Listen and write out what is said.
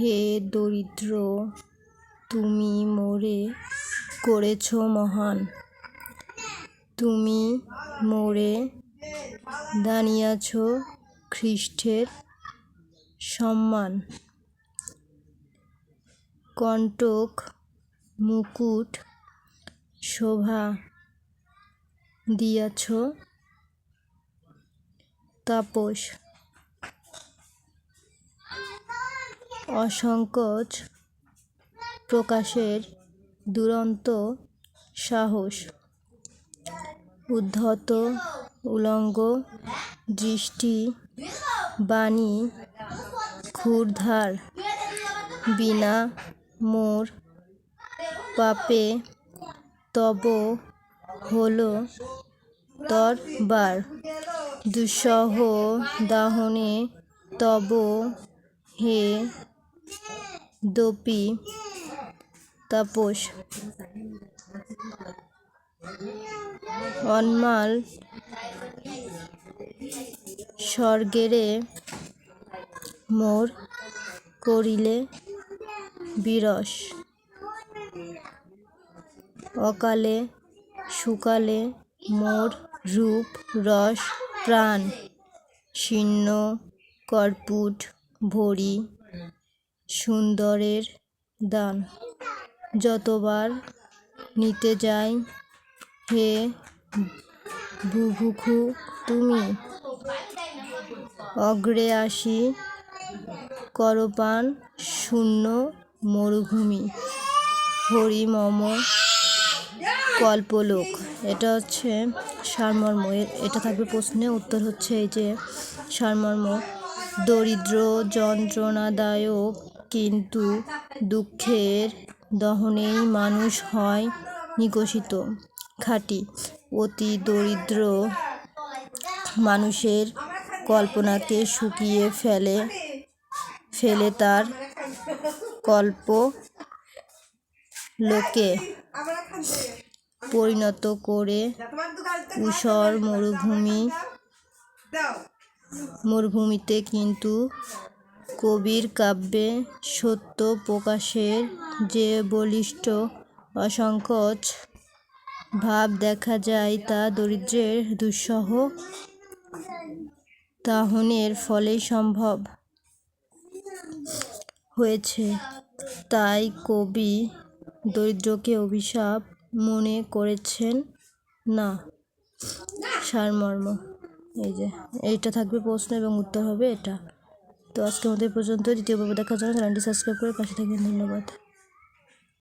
হে দরিদ্র, তুমি মোরে করেছ মহান। তুমি মোরে দানিয়াছ খ্রিস্টের সম্মান। কণ্টক, মুকুট, শোভা দিয়াছ তাপস। অসংকোচ প্রকাশের দুরন্ত সাহস। উদ্ধত উলঙ্গ দৃষ্টি বাণী ক্ষুরধার বিনা মোর পাপে তব হলো তরবার। দুঃসহ দাহনে তব হে দপি, তাপস, অনমাল, স্বর্গেরে, মোর, করিলে, বিরস, অকালে, সুকালে, মোর রূপ, রস, প্রাণ, শীর্ণ কর্পুট ভরি সুন্দরের দান। যতবার নিতে যাই হে বুভুক্ষু তুমি, অগ্রে আসি করপান শূন্য মরুভূমি। হরি মম কল্পলোক। এটা হচ্ছে সারমর্ম। এটা থাকবে প্রশ্নে উত্তর হচ্ছে এই যে সারমর্ম। দরিদ্র যন্ত্রণাদায়ক কিন্তু দুঃখের দহনেই মানুষ হয় নিকষিত। খাঁটি, অতি দরিদ্র মানুষের কল্পনাকে শুকিয়ে ফেলে ফেলে তার কল্প লোকে পরিণত করে ঊষর মরুভূমি, মরুভূমিতে কিন্তু কবির কাব্যে সত্য প্রকাশের যে বলিষ্ঠ অসংকোচ ভাব দেখা যায় তা দরিদ্রের দুঃসহ দাহনের ফলেই সম্ভব হয়েছে। তাই কবি দরিদ্রকে অভিশাপ মনে করেছেন না। সারমর্ম। এই যে, এইটা থাকবে প্রশ্ন এবং উত্তর হবে এটা। তো আজকে আমাদের পর্যন্ত। দ্বিতীয় পর্ব দেখার জন্য চ্যানেলটি সাবস্ক্রাইব করে পাশে থাকবেন। ধন্যবাদ।